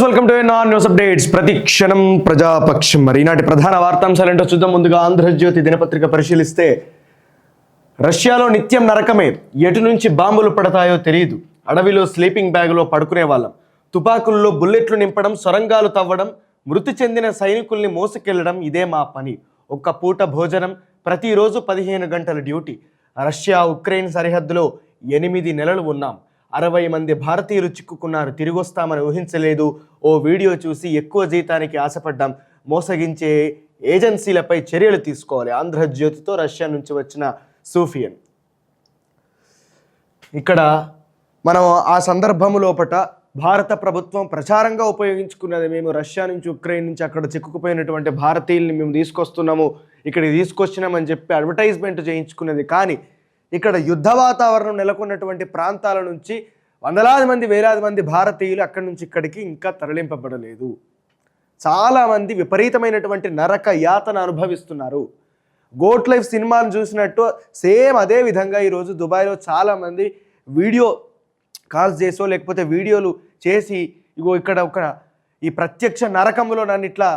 Viewers welcome to non news updates ప్రతి క్షణం ప్రజాపక్షం. మరి ఈనాటి ప్రధాన వార్తాంశాలంటే చూద్దాం. ముందుగా ఆంధ్రజ్యోతి దినపత్రిక పరిశీలిస్తే రష్యాలో నిత్యం నరకమే. ఎటు నుంచి బాంబులు పడతాయో తెలియదు అడవిలో స్లీపింగ్ బ్యాగ్లో పడుకునే వాళ్ళం. తుపాకుల్లో బుల్లెట్లు నింపడం సొరంగాలు తవ్వడం మృతి చెందిన సైనికుల్ని మోసుకెళ్ళడం ఇదే మా పని. ఒక్క పూట భోజనం ప్రతిరోజు పదిహేను గంటల డ్యూటీ. రష్యా ఉక్రెయిన్ సరిహద్దులో ఎనిమిది నెలలు ఉన్నాం. అరవై మంది భారతీయులు చిక్కుకున్నారు. తిరిగొస్తామని ఊహించలేదు. ఓ వీడియో చూసి ఎక్కువ జీతానికి ఆశపడ్డాం. మోసగించే ఏజెన్సీలపై చర్యలు తీసుకోవాలి. ఆంధ్రజ్యోతితో రష్యా నుంచి వచ్చిన సూఫియన్. ఇక్కడ మనం ఆ సందర్భము లోపట భారత ప్రభుత్వం ప్రచారంగా ఉపయోగించుకున్నది మేము రష్యా నుంచి ఉక్రెయిన్ నుంచి అక్కడ చిక్కుకుపోయినటువంటి భారతీయుల్ని మేము తీసుకొస్తున్నాము. ఇక్కడికి తీసుకొచ్చినామని చెప్పి అడ్వర్టైజ్మెంట్ చేయించుకున్నది. కానీ ఇక్కడ యుద్ధ వాతావరణం నెలకొన్నటువంటి ప్రాంతాల నుంచి వందలాది మంది వేలాది మంది భారతీయులు అక్కడి నుంచి ఇక్కడికి ఇంకా తరలింపబడలేదు. చాలామంది విపరీతమైనటువంటి నరక యాతన అనుభవిస్తున్నారు. గోట్ లైఫ్ సినిమాను చూసినట్టు సేమ్ అదే విధంగా ఈరోజు దుబాయ్లో చాలామంది వీడియో కాల్స్ చేసో లేకపోతే వీడియోలు చేసి ఇగో ఇక్కడ ఒక ఈ ప్రత్యక్ష నరకంలో నన్ను ఇట్లా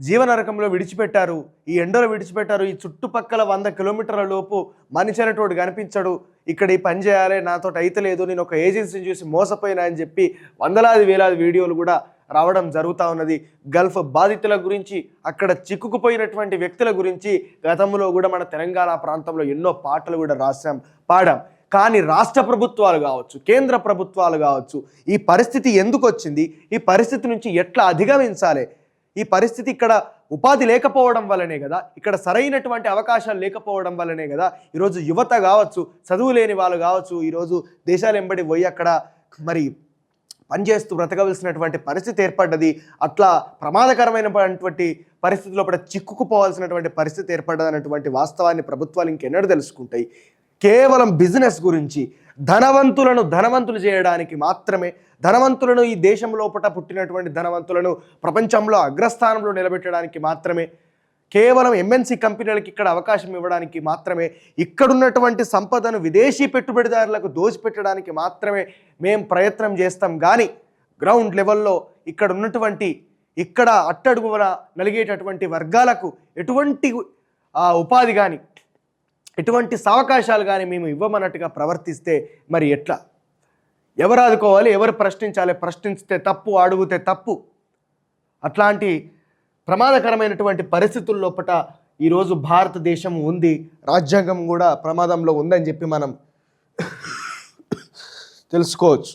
జీవనరకంలో విడిచిపెట్టారు. ఈ ఎండలో విడిచిపెట్టారు. ఈ చుట్టుపక్కల వంద కిలోమీటర్ల లోపు మనిషి అనేటోడు కనిపించడు. ఇక్కడ ఈ పని చేయాలి నాతో అయితలేదు నేను ఒక ఏజెన్సీని చూసి మోసపోయినా అని చెప్పి వందలాది వేలాది వీడియోలు కూడా రావడం జరుగుతూ ఉన్నది. గల్ఫ్ బాధితుల గురించి అక్కడ చిక్కుకుపోయినటువంటి వ్యక్తుల గురించి గతంలో కూడా మన తెలంగాణ ప్రాంతంలో ఎన్నో పాటలు కూడా రాసాం పాడాం. కానీ రాష్ట్ర ప్రభుత్వాలు కావచ్చు కేంద్ర ప్రభుత్వాలు కావచ్చు ఈ పరిస్థితి ఎందుకు వచ్చింది? ఈ పరిస్థితి నుంచి ఎట్లా అధిగమించాలి? ఈ పరిస్థితి ఇక్కడ ఉపాధి లేకపోవడం వల్లనే కదా ఇక్కడ సరైనటువంటి అవకాశాలు లేకపోవడం వల్లనే కదా ఈరోజు యువత కావచ్చు చదువు లేని వాళ్ళు కావచ్చు ఈరోజు దేశాలు ఎంబడి పోయి అక్కడ మరి పనిచేస్తూ బ్రతకవలసినటువంటి పరిస్థితి ఏర్పడ్డది అట్లా ప్రమాదకరమైనటువంటి పరిస్థితిలో కూడా చిక్కుకుపోవాల్సినటువంటి పరిస్థితి ఏర్పడ్డదన్నటువంటి వాస్తవాన్ని ప్రభుత్వాలు ఇంకెన్నడూ తెలుసుకుంటాయి. కేవలం బిజినెస్ గురించి ధనవంతులను ధనవంతులు చేయడానికి మాత్రమే ధనవంతులను ఈ దేశం లోపల పుట్టినటువంటి ధనవంతులను ప్రపంచంలో అగ్రస్థానంలో నిలబెట్టడానికి మాత్రమే కేవలం ఎంఎన్సీ కంపెనీలకు ఇక్కడ అవకాశం ఇవ్వడానికి మాత్రమే ఇక్కడున్నటువంటి సంపదను విదేశీ పెట్టుబడిదారులకు దోచిపెట్టడానికి మాత్రమే మేము ప్రయత్నం చేస్తాం. కానీ గ్రౌండ్ లెవెల్లో ఇక్కడ ఉన్నటువంటి ఇక్కడ అట్టడుగున నలిగేటటువంటి వర్గాలకు ఎటువంటి ఉపాధి కానీ ఎటువంటి సవకాశాలు కానీ మేము ఇవ్వమన్నట్టుగా ప్రవర్తిస్తే మరి ఎట్లా? ఎవరు ఆదుకోవాలి ఎవరు ప్రశ్నించాలి ప్రశ్నించితే తప్పు అడుగుతే తప్పు. అట్లాంటి ప్రమాదకరమైనటువంటి పరిస్థితుల లోపల ఈరోజు భారతదేశం ఉంది రాజ్యాంగం కూడా ప్రమాదంలో ఉందని చెప్పి మనం తెలుసుకోవచ్చు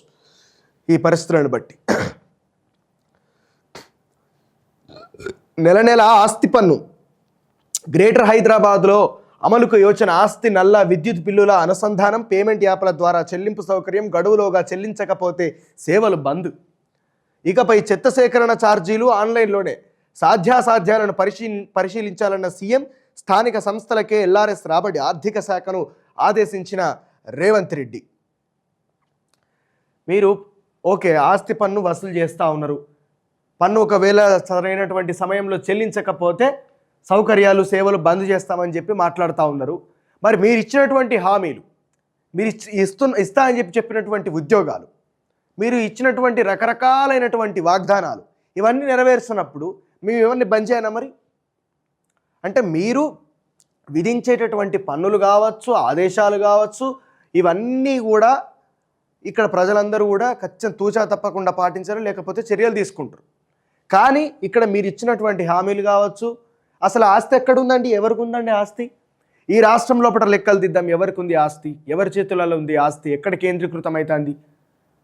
ఈ పరిస్థితులను బట్టి. నెల నెల ఆస్తి పన్ను గ్రేటర్ హైదరాబాద్లో అమలుకు యోచన ఆస్తి నల్ల విద్యుత్ బిల్లుల అనుసంధానం పేమెంట్ యాప్ల ద్వారా చెల్లింపు సౌకర్యం గడువులోగా చెల్లించకపోతే సేవలు బంద్. ఇకపై చెత్త సేకరణ ఛార్జీలు ఆన్లైన్లోనే సాధ్యాసాధ్యాలను పరిశీ పరిశీలించాలన్న సీఎం స్థానిక సంస్థలకే ఎల్ఆర్ఎస్ రాబడి ఆర్థిక శాఖను ఆదేశించిన రేవంత్ రెడ్డి. మీరు ఓకే ఆస్తి పన్ను వసూలు చేస్తూ ఉన్నారు. పన్ను ఒకవేళ సరైనటువంటి సమయంలో చెల్లించకపోతే సౌకర్యాలు సేవలు బంద్ చేస్తామని చెప్పి మాట్లాడుతూ ఉన్నారు. మరి మీరు ఇచ్చినటువంటి హామీలు మీరు ఇచ్చి ఇస్తున్న ఇస్తా అని చెప్పి చెప్పినటువంటి ఉద్యోగాలు మీరు ఇచ్చినటువంటి రకరకాలైనటువంటి వాగ్దానాలు ఇవన్నీ నెరవేరుస్తున్నప్పుడు మేము ఇవన్నీ బంద్ చేయనా మరి? అంటే మీరు విధించేటటువంటి పన్నులు కావచ్చు ఆదేశాలు కావచ్చు ఇవన్నీ కూడా ఇక్కడ ప్రజలందరూ కూడా ఖచ్చితంగా తూచా తప్పకుండా పాటించరు లేకపోతే చర్యలు తీసుకుంటారు. కానీ ఇక్కడ మీరు ఇచ్చినటువంటి హామీలు కావచ్చు అసలు ఆస్తి ఎక్కడుందండి? ఎవరికి ఉందండి ఆస్తి? ఈ రాష్ట్రం లోపల లెక్కలు దిద్దాం. ఎవరికి ఉంది ఆస్తి? ఎవరి చేతులలో ఉంది ఆస్తి? ఎక్కడ కేంద్రీకృతం అవుతుంది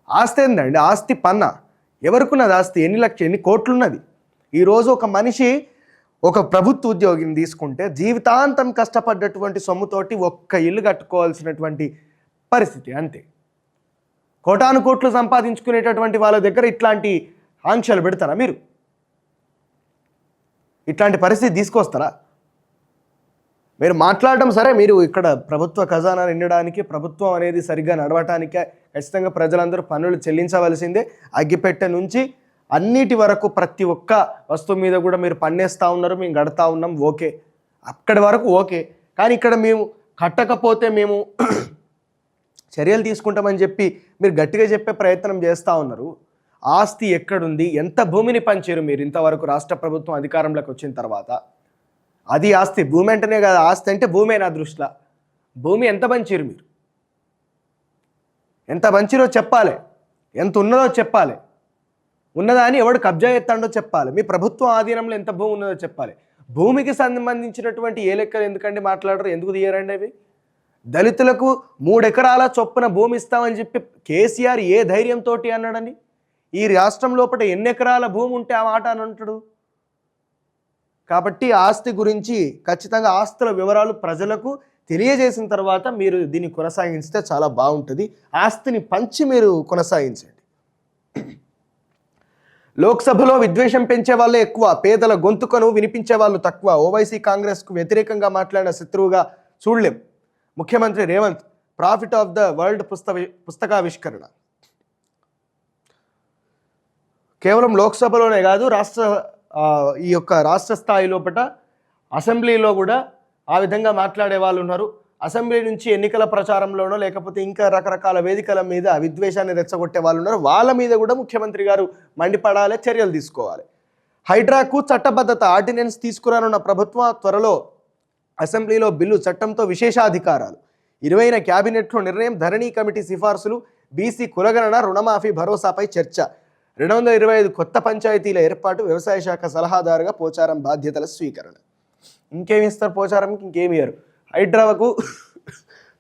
ఆస్తి ఏందండి? ఆస్తి పన్న. ఎవరికున్నది ఆస్తి? ఎన్ని లక్ష ఎన్ని కోట్లున్నది? ఈరోజు ఒక మనిషి ఒక ప్రభుత్వ ఉద్యోగిని తీసుకుంటే జీవితాంతం కష్టపడ్డటువంటి సొమ్ముతోటి ఒక్క ఇల్లు కట్టుకోవాల్సినటువంటి పరిస్థితి అంతే. కోటాను కోట్లు సంపాదించుకునేటటువంటి వాళ్ళ దగ్గర ఇట్లాంటి ఆంక్షలు పెడతారా మీరు? ఇట్లాంటి పరిస్థితి తీసుకొస్తారా? మీరు మాట్లాడడం సరే మీరు ఇక్కడ ప్రభుత్వ ఖజానా నిండడానికి ప్రభుత్వం అనేది సరిగ్గా నడవటానికే ఖచ్చితంగా ప్రజలందరూ పన్నులు చెల్లించవలసిందే. అగ్గిపెట్టె నుంచి అన్నిటి వరకు ప్రతి ఒక్క వస్తువు మీద కూడా మీరు పన్నేస్తూ ఉన్నారు మేము గడతా ఉన్నాం ఓకే. అక్కడి వరకు ఓకే. కానీ ఇక్కడ మేము కట్టకపోతే మేము చర్యలు తీసుకుంటామని చెప్పి మీరు గట్టిగా చెప్పే ప్రయత్నం చేస్తూ ఉన్నారు. ఆస్తి ఎక్కడుంది? ఎంత భూమిని పంచారు మీరు ఇంతవరకు రాష్ట్ర ప్రభుత్వం అధికారంలోకి వచ్చిన తర్వాత? అది ఆస్తి. భూమి అంటేనే కదా ఆస్తి అంటే భూమే నా దృష్టిలో. భూమి ఎంత పంచారు మీరు? ఎంత పంచిరో చెప్పాలి. ఎంత ఉన్నదో చెప్పాలి. ఉన్నదా అని ఎవడు కబ్జా ఎత్తాడో చెప్పాలి. మీ ప్రభుత్వం ఆధీనంలో ఎంత భూమి ఉన్నదో చెప్పాలి. భూమికి సంబంధించినటువంటి ఏ లెక్కలు ఎందుకండి మాట్లాడరు? ఎందుకు తీయరండి అవి? దళితులకు మూడెకరాల చొప్పున భూమి ఇస్తామని చెప్పి కేసీఆర్ ఏ ధైర్యంతో అన్నాడని ఈ రాష్ట్రం లోపల ఎన్ని ఎకరాల భూమి ఉంటే ఆ మాట అని అంటాడు? కాబట్టి ఆస్తి గురించి ఖచ్చితంగా ఆస్తుల వివరాలు ప్రజలకు తెలియజేసిన తర్వాత మీరు దీన్ని కొనసాగిస్తే చాలా బాగుంటుంది. ఆస్తిని పంచి మీరు కొనసాగించండి. లోక్సభలో విద్వేషం పెంచే వాళ్ళే ఎక్కువ పేదల గొంతుకను వినిపించే వాళ్ళు తక్కువ. ఓవైసీ కాంగ్రెస్కు వ్యతిరేకంగా మాట్లాడిన శత్రువుగా చూడలేం. ముఖ్యమంత్రి Revanth prophet of the world పుస్తక పుస్తకావిష్కరణ. కేవలం లోక్సభలోనే కాదు రాష్ట్ర ఈ యొక్క రాష్ట్ర స్థాయి లోపల అసెంబ్లీలో కూడా ఆ విధంగా మాట్లాడే వాళ్ళు ఉన్నారు. అసెంబ్లీ నుంచి ఎన్నికల ప్రచారంలోనో లేకపోతే ఇంకా రకరకాల వేదికల మీద విద్వేషాన్ని రెచ్చగొట్టే వాళ్ళు ఉన్నారు. వాళ్ళ మీద కూడా ముఖ్యమంత్రి గారు మండిపడాలి చర్యలు తీసుకోవాలి. హైడ్రాకు చట్టబద్ధత ఆర్డినెన్స్ తీసుకురానున్న ప్రభుత్వం త్వరలో అసెంబ్లీలో బిల్లు చట్టంతో విశేషాధికారాలు. ఇరవైన క్యాబినెట్లో నిర్ణయం ధరణి కమిటీ సిఫార్సులు బీసీ కులగణన రుణమాఫీ భరోసాపై చర్చ. రెండు వందల ఇరవై ఐదు కొత్త పంచాయతీల ఏర్పాటు వ్యవసాయ శాఖ సలహాదారుగా పోచారం బాధ్యతల స్వీకరణ. ఇంకేమి ఇస్తారు పోచారంకి? ఇంకేమి ఇయ్యరు? హైడ్రాకు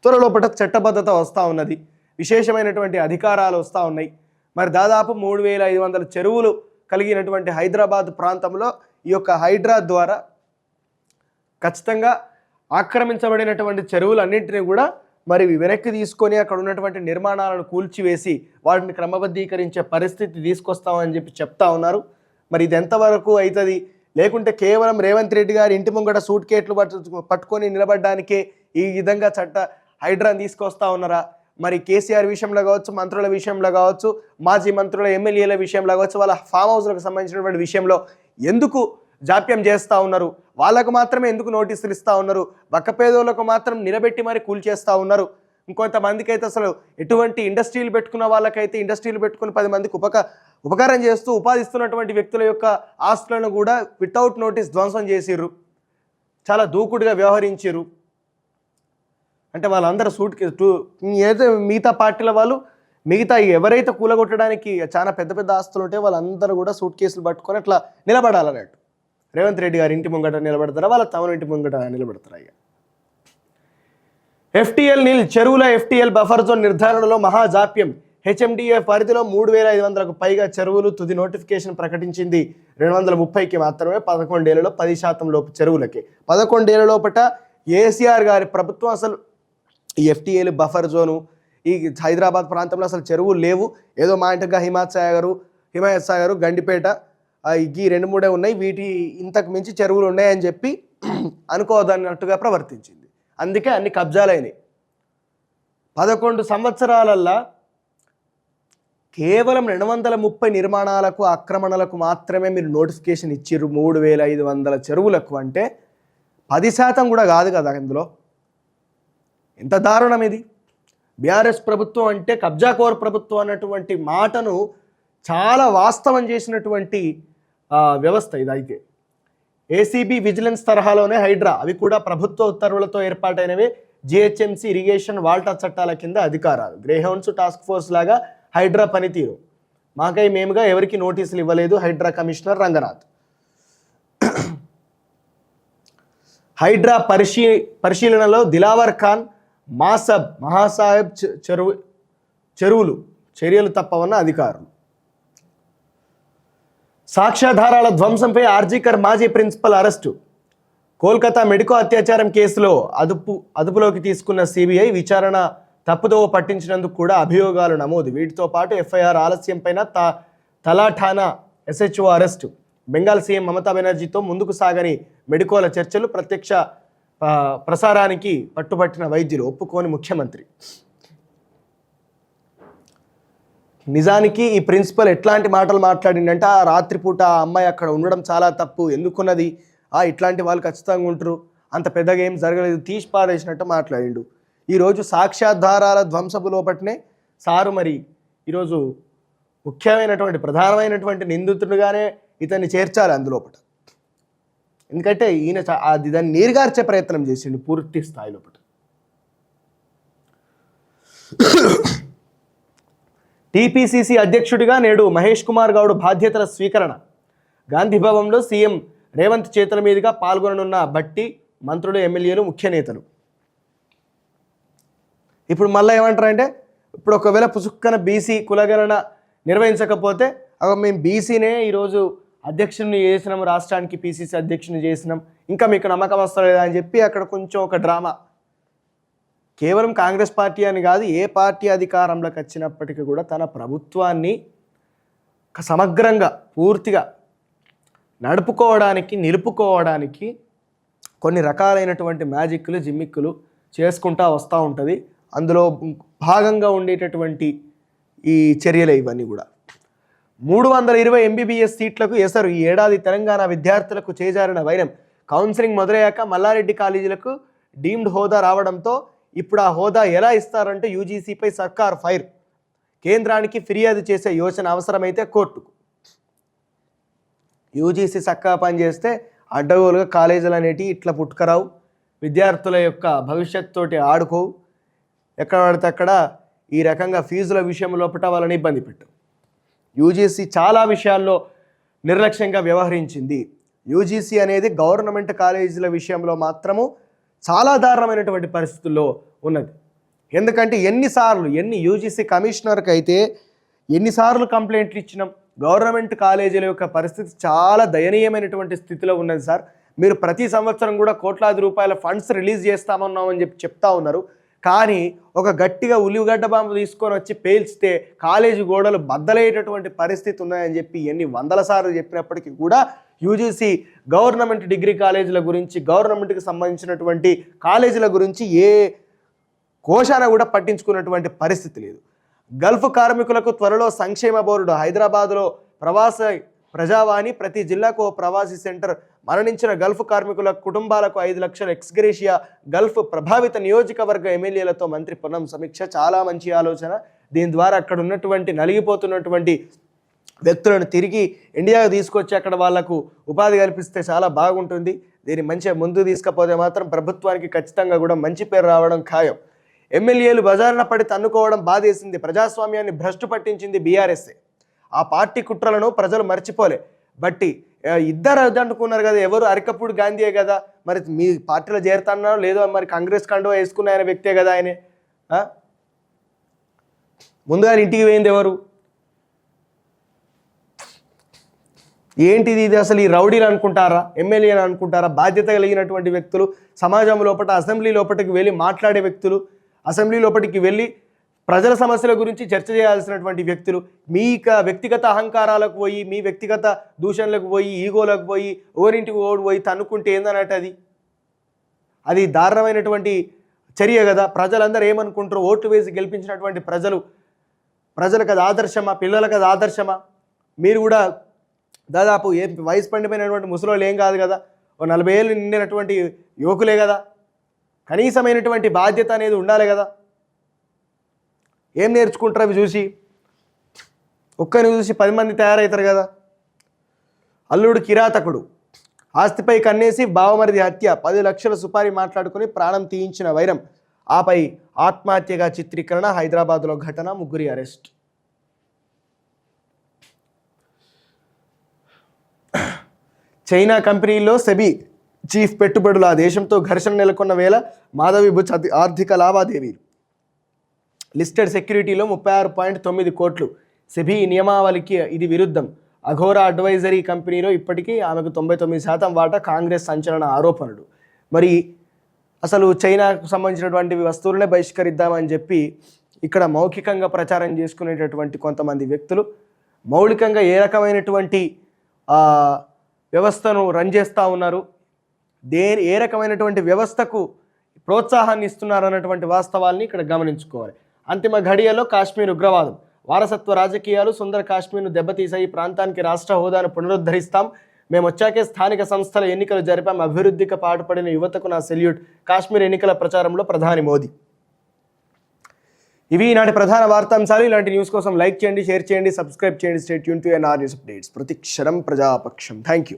త్వరలోపట చట్టబద్ధత వస్తూ ఉన్నది. విశేషమైనటువంటి అధికారాలు వస్తూ ఉన్నాయి. మరి దాదాపు మూడు వేల ఐదు వందల చెరువులు కలిగినటువంటి హైదరాబాద్ ప్రాంతంలో ఈ యొక్క హైడ్రా ద్వారా ఖచ్చితంగా ఆక్రమించబడినటువంటి చెరువులన్నింటినీ కూడా మరి వెనక్కి తీసుకొని అక్కడ ఉన్నటువంటి నిర్మాణాలను కూల్చివేసి వాటిని క్రమబద్ధీకరించే పరిస్థితి తీసుకొస్తామని చెప్పి చెప్తా ఉన్నారు. మరి ఇది ఎంతవరకు అవుతుంది లేకుంటే కేవలం రేవంత్ రెడ్డి గారి ఇంటి ముంగట సూట్ కేట్లు పట్టు పట్టుకొని నిలబడడానికే ఈ విధంగా చట్ట హైడ్రాన్ తీసుకొస్తా ఉన్నారా? మరి కేసీఆర్ విషయంలో కావచ్చు మంత్రుల విషయంలో కావచ్చు మాజీ మంత్రుల ఎమ్మెల్యేల విషయంలో కావచ్చు వాళ్ళ ఫామ్ హౌస్లకు సంబంధించినటువంటి విషయంలో ఎందుకు జాప్యం చేస్తూ ఉన్నారు? వాళ్ళకు మాత్రమే ఎందుకు నోటీసులు ఇస్తూ ఉన్నారు? బక్కపేదోళ్ళకు మాత్రం నిలబెట్టి మరి కూల్చేస్తూ ఉన్నారు. ఇంకొంతమందికి అయితే అసలు ఎటువంటి ఇండస్ట్రీలు పెట్టుకున్న వాళ్ళకైతే ఇండస్ట్రీలు పెట్టుకుని పది మందికి ఉపక ఉపకారం చేస్తూ ఉపాధిస్తున్నటువంటి వ్యక్తుల యొక్క ఆస్తులను కూడా వితౌట్ నోటీస్ ధ్వంసం చేసిర్రు. చాలా దూకుడుగా వ్యవహరించారు అంటే వాళ్ళందరూ సూట్ టూ ఏదైతే మిగతా పార్టీల వాళ్ళు మిగతా ఎవరైతే కూలగొట్టడానికి చాలా పెద్ద పెద్ద ఆస్తులు ఉంటే వాళ్ళందరూ కూడా సూట్ కేసులు పట్టుకొని అట్లా నిలబడాలన్నట్టు. రేవంత్ రెడ్డి గారి ఇంటి ముంగట నిలబడతారా? వాళ్ళ తమను ఇంటి ముంగట నిలబడతారా ఇక? ఎఫ్టీఎల్ నీల్ చెరువుల ఎఫ్టీఎల్ బఫర్ జోన్ నిర్ధారణలో మహా జాప్యం హెచ్ఎండిఏ పరిధిలో మూడు వేల ఐదు వందలకు పైగా చెరువులు తుది నోటిఫికేషన్ ప్రకటించింది. రెండు వందల ముప్పైకి మాత్రమే పదకొండేళ్ళలో పది శాతం లోపు చెరువులకి. పదకొండేళ్ళ లోపట ఏసీఆర్ గారి ప్రభుత్వం అసలు ఈ ఎఫ్టీఏలు బఫర్ జోను ఈ హైదరాబాద్ ప్రాంతంలో అసలు చెరువులు లేవు. ఏదో మా ఇంటిగా హిమాయత్ సాగరు హిమాయత్ సాగరు గండిపేట ఈ రెండు మూడే ఉన్నాయి. వీటి ఇంతకు మించి చెరువులు ఉన్నాయని చెప్పి అనుకోదన్నట్టుగా ప్రవర్తించింది. అందుకే అన్ని కబ్జాలైనాయి. పదకొండు సంవత్సరాలల్లా కేవలం రెండు వందల ముప్పై నిర్మాణాలకు ఆక్రమణలకు మాత్రమే మీరు నోటిఫికేషన్ ఇచ్చిర్రు మూడు వేల ఐదు వందల చెరువులకు అంటే పది శాతం కూడా కాదు కదా ఇందులో. ఎంత దారుణం ఇది. బీఆర్ఎస్ ప్రభుత్వం అంటే కబ్జాకోర్ ప్రభుత్వం అన్నటువంటి మాటను చాలా వాస్తవం చేసినటువంటి వ్యవస్థ ఇది అయితే. ఏసీబీ విజిలెన్స్ తరహాలోనే హైడ్రా అవి కూడా ప్రభుత్వ ఉత్తర్వులతో ఏర్పాటైనవి. జిహెచ్ఎంసీ ఇరిగేషన్ వాల్టా చట్టాల కింద అధికారాలు. గ్రేహౌండ్స్ టాస్క్ ఫోర్స్ లాగా హైడ్రా పనితీరు. మాకై మేముగా ఎవరికి నోటీసులు ఇవ్వలేదు హైడ్రా కమిషనర్ రంగనాథ్. హైడ్రా పరిశీ పరిశీలనలో దిలావర్ ఖాన్ మాసబ్ మహాసాహెబ్ చె- చెరువు చెరువులు చర్యలు తప్పవన్న అధికారులు. సాక్ష్యాధారాల ధ్వంసంపై ఆర్జీకర్ మాజీ ప్రిన్సిపల్ అరెస్టు. కోల్కతా మెడికో అత్యాచారం కేసులో అదుపు అదుపులోకి తీసుకున్న సిబిఐ విచారణ తప్పుదోవ పట్టించినందుకు కూడా అభియోగాలు నమోదు. వీటితో పాటు ఎఫ్ఐఆర్ ఆలస్యంపైన తా తలాఠానా SHO arrest. Bengal CM Mamata బెనర్జీతో ముందుకు సాగని మెడికోల చర్చలు ప్రత్యక్ష ప్రసారానికి పట్టుబట్టిన వైద్యులు ఒప్పుకోని ముఖ్యమంత్రి. నిజానికి ఈ ప్రిన్సిపల్ ఎట్లాంటి మాటలు మాట్లాడిండంటే ఆ రాత్రిపూట ఆ అమ్మాయి అక్కడ ఉండడం చాలా తప్పు. ఎందుకున్నది? ఆ ఇట్లాంటి వాళ్ళు ఖచ్చితంగా ఉంటారు. అంత పెద్దగా ఏం జరగలేదు. తీసి పారేసినట్టు మాట్లాడిండు. ఈరోజు సాక్ష్యాధారాల ధ్వంసపు లోపట్నే సారు మరి ఈరోజు ముఖ్యమైనటువంటి ప్రధానమైనటువంటి నిందితుడుగానే ఇతన్ని చేర్చాలి అందులోపట. ఎందుకంటే ఈయన అది దాన్ని నీరుగార్చే ప్రయత్నం చేసిండు పూర్తి స్థాయిలోపట టీపీసీసీ అధ్యక్షుడిగా నేడు మహేష్ కుమార్ గౌడ్ బాధ్యతల స్వీకరణ. గాంధీభవన్లో సీఎం రేవంత్ చేతుల మీదుగా పాల్గొననున్న భట్టి మంత్రులు ఎమ్మెల్యేలు ముఖ్య నేతలు. ఇప్పుడు మళ్ళీ ఏమంటారంటే ఇప్పుడు ఒకవేళ పుసుక్కన బీసీ కులగణన నిర్వహించకపోతే మేము బీసీనే ఈరోజు అధ్యక్షుడిని చేసినాం రాష్ట్రానికి పీసీసీ అధ్యక్షుని చేసినాం ఇంకా మీకు నమ్మకం వస్తలేదా అని చెప్పి అక్కడ కొంచెం ఒక డ్రామా. కేవలం కాంగ్రెస్ పార్టీ అని కాదు ఏ పార్టీ అధికారంలోకి వచ్చినప్పటికీ కూడా తన ప్రభుత్వాన్ని సమగ్రంగా పూర్తిగా నడుపుకోవడానికి నిలుపుకోవడానికి కొన్ని రకాలైనటువంటి మ్యాజిక్లు జిమ్మిక్కులు చేసుకుంటా వస్తూ ఉంటుంది. అందులో భాగంగా ఉండేటటువంటి ఈ చర్యలే ఇవన్నీ కూడా. మూడు వందల ఇరవై ఎంబీబీఎస్ సీట్లకు ఎసరు. ఈ ఏడాది తెలంగాణ విద్యార్థులకు చేజారిన వైరం కౌన్సిలింగ్ మొదలయ్యాక మల్లారెడ్డి కాలేజీలకు డీమ్డ్ హోదా రావడంతో ఇప్పుడు ఆ హోదా ఎలా ఇస్తారంటే యూజీసీపై సర్కార్ ఫైర్. కేంద్రానికి ఫిర్యాదు చేసే యోచన అవసరమైతే కోర్టుకు. యూజీసీ చక్కగా పనిచేస్తే అడ్డగోలుగా కాలేజీలు అనేటివి ఇట్లా పుట్టుకరావు. విద్యార్థుల యొక్క భవిష్యత్తుతోటి ఆడుకోవు ఎక్కడ పడితే అక్కడ ఈ రకంగా ఫీజుల విషయం లోపల వాళ్ళని ఇబ్బంది పెట్టు. యూజీసీ చాలా విషయాల్లో నిర్లక్ష్యంగా వ్యవహరించింది. యూజీసీ అనేది గవర్నమెంట్ కాలేజీల విషయంలో మాత్రము చాలా దారుణమైనటువంటి పరిస్థితుల్లో ఉన్నది. ఎందుకంటే ఎన్నిసార్లు ఎన్ని యూజీసీ కమిషనర్కి అయితే ఎన్నిసార్లు కంప్లైంట్లు ఇచ్చినాం. గవర్నమెంట్ కాలేజీల యొక్క పరిస్థితి చాలా దయనీయమైనటువంటి స్థితిలో ఉన్నది సార్. మీరు ప్రతి సంవత్సరం కూడా కోట్లాది రూపాయల ఫండ్స్ రిలీజ్ చేస్తామన్నామని చెప్పి చెప్తా ఉన్నారు. కానీ ఒక గట్టిగా ఉల్లిగడ్డ బాంబు తీసుకొని వచ్చి పేల్చితే కాలేజీ గోడలు బద్దలయ్యేటటువంటి పరిస్థితి ఉన్నాయని చెప్పి ఎన్ని వందల సార్లు చెప్పినప్పటికీ కూడా యూజీసీ గవర్నమెంట్ డిగ్రీ కాలేజీల గురించి గవర్నమెంట్కి సంబంధించినటువంటి కాలేజీల గురించి ఏ కోశాన కూడా పట్టించుకున్నటువంటి పరిస్థితి లేదు. గల్ఫ్ కార్మికులకు త్వరలో సంక్షేమ బోర్డు హైదరాబాద్లో ప్రవాస ప్రజావాణి ప్రతి జిల్లాకు ఓ ప్రవాసీ సెంటర్ మరణించిన గల్ఫ్ కార్మికుల కుటుంబాలకు ఐదు లక్షల ఎక్స్గ్రేషియా గల్ఫ్ ప్రభావిత నియోజకవర్గ ఎమ్మెల్యేలతో మంత్రి పొన్నం సమీక్ష. చాలా మంచి ఆలోచన. దీని ద్వారా అక్కడ ఉన్నటువంటి నలిగిపోతున్నటువంటి వ్యక్తులను తిరిగి ఇండియాకు తీసుకొచ్చి అక్కడ వాళ్ళకు ఉపాధి కల్పిస్తే చాలా బాగుంటుంది. దీన్ని మంచిగా ముందు తీసుకపోతే మాత్రం ప్రభుత్వానికి ఖచ్చితంగా కూడా మంచి పేరు రావడం ఖాయం. ఎమ్మెల్యేలు బజారున పడి తన్నుకోవడం బాధేసింది. ప్రజాస్వామ్యాన్ని భ్రష్టు పట్టించింది బీఆర్ఎస్ఏ. ఆ పార్టీ కుట్రలను ప్రజలు మర్చిపోలే. బట్టి ఇద్దరు అది అనుకున్నారు కదా ఎవరు అరికప్పుడు గాంధీయే కదా. మరి మీ పార్టీలో చేరుతున్నారో లేదో మరి కాంగ్రెస్ కండువా వేసుకున్న ఆయన వ్యక్తే కదా ఆయనే. ముందుగా ఇంటికి పోయింది ఎవరు? ఏంటిది ఇది అసలు ఈ రౌడీలు అనుకుంటారా? ఎమ్మెల్యేలు అనుకుంటారా? బాధ్యత కలిగినటువంటి వ్యక్తులు సమాజం లోపల అసెంబ్లీ లోపలికి వెళ్ళి మాట్లాడే వ్యక్తులు అసెంబ్లీ లోపలికి వెళ్ళి ప్రజల సమస్యల గురించి చర్చ చేయాల్సినటువంటి వ్యక్తులు మీ వ్యక్తిగత అహంకారాలకు పోయి మీ వ్యక్తిగత దూషణలకు పోయి ఈగోలకు పోయి ఓరింటికి ఓడి పోయి తనుకుంటే ఏందన్నట్టు అది అది దారుణమైనటువంటి చర్య కదా. ప్రజలందరూ ఏమనుకుంటారు? ఓట్లు వేసి గెలిపించినటువంటి ప్రజలు ప్రజలకు అది ఆదర్శమా? పిల్లలకు అది ఆదర్శమా? మీరు కూడా దాదాపు ఏ వయసు పండిపోయినటువంటి ముసలోళ్ళు ఏం కాదు కదా. ఓ నలభై ఏళ్ళు నిండినటువంటి యువకులే కదా. కనీసమైనటువంటి బాధ్యత అనేది ఉండాలి కదా. ఏం నేర్చుకుంటారు అవి చూసి. ఒక్కరిని చూసి పది మంది తయారవుతారు కదా. అల్లుడు కిరాతకుడు. ఆస్తిపై కన్నేసి బావమరిది హత్య. పది లక్షల సుపారీ మాట్లాడుకుని ప్రాణం తీయించిన వైరం. ఆపై ఆత్మహత్యగా చిత్రీకరణ హైదరాబాద్లో ఘటన ముగ్గురి అరెస్ట్. చైనా కంపెనీల్లో సెబీ చీఫ్ పెట్టుబడులు ఆ దేశంతో ఘర్షణ నెలకొన్న వేళ మాధవి బుచ్ ఆర్థిక లావాదేవీలు లిస్టెడ్ సెక్యూరిటీలో ముప్పై ఆరు పాయింట్ తొమ్మిది కోట్లు. సెబీ నియమావళికి ఇది విరుద్ధం. అఘోరా అడ్వైజరీ కంపెనీలో ఇప్పటికీ ఆమెకు తొంభై తొమ్మిది శాతం వాటా కాంగ్రెస్ సంచలన ఆరోపణలు. మరి అసలు చైనాకు సంబంధించినటువంటి వస్తువులనే బహిష్కరిద్దామని చెప్పి ఇక్కడ మౌఖికంగా ప్రచారం చేసుకునేటటువంటి కొంతమంది వ్యక్తులు మౌలికంగా ఏ రకమైనటువంటి వ్యవస్థను రన్ చేస్తూ ఉన్నారు. దే ఏ రకమైనటువంటి వ్యవస్థకు ప్రోత్సాహాన్ని ఇస్తున్నారు అన్నటువంటి వాస్తవాల్ని ఇక్కడ గమనించుకోవాలి. అంతిమ ఘడియలో కాశ్మీర్ ఉగ్రవాదం. వారసత్వ రాజకీయాలు సుందర కాశ్మీర్ను దెబ్బతీసే ఈ ప్రాంతానికి రాష్ట్ర హోదాను పునరుద్ధరిస్తాం. మేము వచ్చాకే స్థానిక సంస్థల ఎన్నికలు జరిపాం. అభివృద్ధికి పాటుపడిన యువతకు నా సెల్యూట్. కాశ్మీర్ ఎన్నికల ప్రచారంలో ప్రధాని మోదీ. ఇవి ఈనాటి ప్రధాన వార్తాంశాలు. ఇలాంటి న్యూస్ కోసం లైక్ చేయండి షేర్ చేయండి సబ్స్క్రైబ్ చేయండి. State Yoon to NR news updates ప్రతి క్షణం ప్రజాపక్షం. Thank you